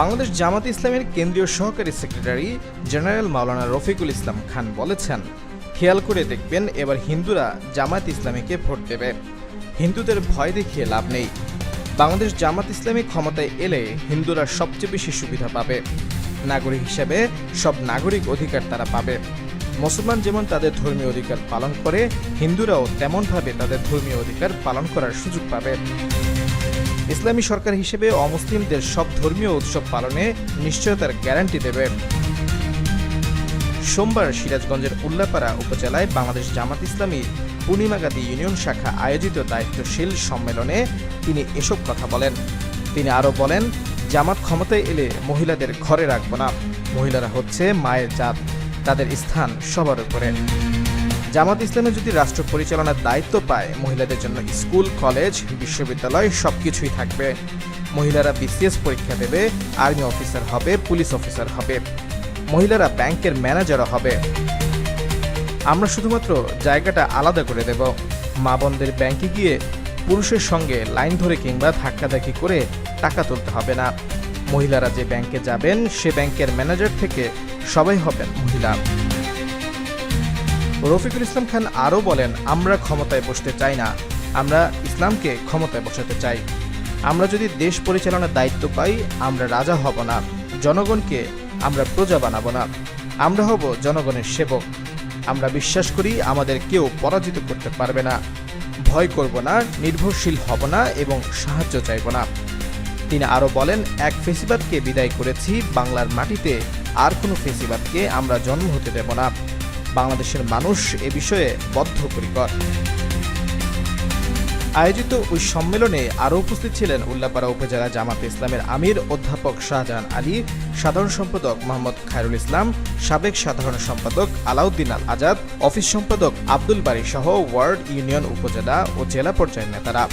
বাংলাদেশ জামাত ইসলামের কেন্দ্রীয় সহকারী সেক্রেটারি জেনারেল মাওলানা রফিকুল ইসলাম খান বলেছেন, খেয়াল করে দেখবেন, এবার হিন্দুরা জামাত ইসলামীকে ভোট দেবে। হিন্দুদের ভয় দেখিয়ে লাভ নেই। বাংলাদেশ জামাত ইসলামী ক্ষমতায় এলে হিন্দুরা সবচেয়ে বেশি সুবিধা পাবে। নাগরিক হিসেবে সব নাগরিক অধিকার তারা পাবে। মুসলমান যেমন তাদের ধর্মীয় অধিকার পালন করে, হিন্দুরাও তেমনভাবে তাদের ধর্মীয় অধিকার পালন করার সুযোগ পাবে। ইসলামী সরকার হিসেবে অমুসলিমদের সব ধর্মীয় উৎসব পালনে নিশ্চয়তার গ্যারান্টি দেবে। সোমবার সিরাজগঞ্জের উল্লাপাড়া উপজেলায় বাংলাদেশ জামাত ইসলামী পূর্ণিমাগাতি ইউনিয়ন শাখা আয়োজিত দায়িত্বশীল সম্মেলনে তিনি এসব কথা বলেন। তিনি আরও বলেন, জামাত ক্ষমতায় এলে মহিলাদের ঘরে রাখব না। মহিলারা হচ্ছে মায়ের জাত, তাদের স্থান সবার উপরে। জামাত ইসলামে যদি রাষ্ট্র পরিচালনার দায়িত্ব পায়, মহিলাদের জন্য স্কুল, কলেজ, বিশ্ববিদ্যালয় সবকিছুই থাকবে। মহিলারা বিসিএস পরীক্ষা দেবে, আর্মি অফিসার হবে, পুলিশ অফিসার হবে। মহিলারা ব্যাংকের ম্যানেজারও হবে। আমরা শুধুমাত্র জায়গাটা আলাদা করে দেব। মা বোনদের ব্যাংকে গিয়ে পুরুষের সঙ্গে লাইন ধরে কিংবা ধাক্কাধাক্কি করে টাকা তুলতে হবে না। মহিলারা যে ব্যাংকে যাবেন, সে ব্যাংকের ম্যানেজার থেকে সবাই হবেন মহিলা। রফিকুল ইসলাম খান আরও বলেন, আমরা ক্ষমতায় বসতে চাই না। আমরা ইসলামকে ক্ষমতায় বসাতে চাই। আমরা যদি দেশ পরিচালনার দায়িত্ব পাই, আমরা রাজা হব না। জনগণকে আমরা প্রজা বানাবো না। আমরা হব জনগণের সেবক। আমরা বিশ্বাস করি আমাদের কেউ পরাজিত করতে পারবে না। ভয় করব না, নির্ভরশীল হব না এবং সাহায্য চাইব না। তিনি আরও বলেন, এক ফেসিবাদকে বিদায় করেছি, বাংলার মাটিতে আর কোনো ফেসিবাদকে আমরা জন্ম হতে দেব না। বাংলাদেশের মানুষ এ বিষয়ে বদ্ধপরিকর। আয়োজিত ওই সম্মেলনে আরও উপস্থিত ছিলেন উল্লাপাড়া উপজেলা জামাতে ইসলামের আমির অধ্যাপক শাহজাহান আলী, সাধারণ সম্পাদক মোহাম্মদ খায়রুল ইসলাম, সাবেক সাধারণ সম্পাদক আলাউদ্দিন আল আজাদ, অফিস সম্পাদক আব্দুল বারী সহ ওয়ার্ড ইউনিয়ন উপজেলা ও জেলা পর্যায়ের নেতারা।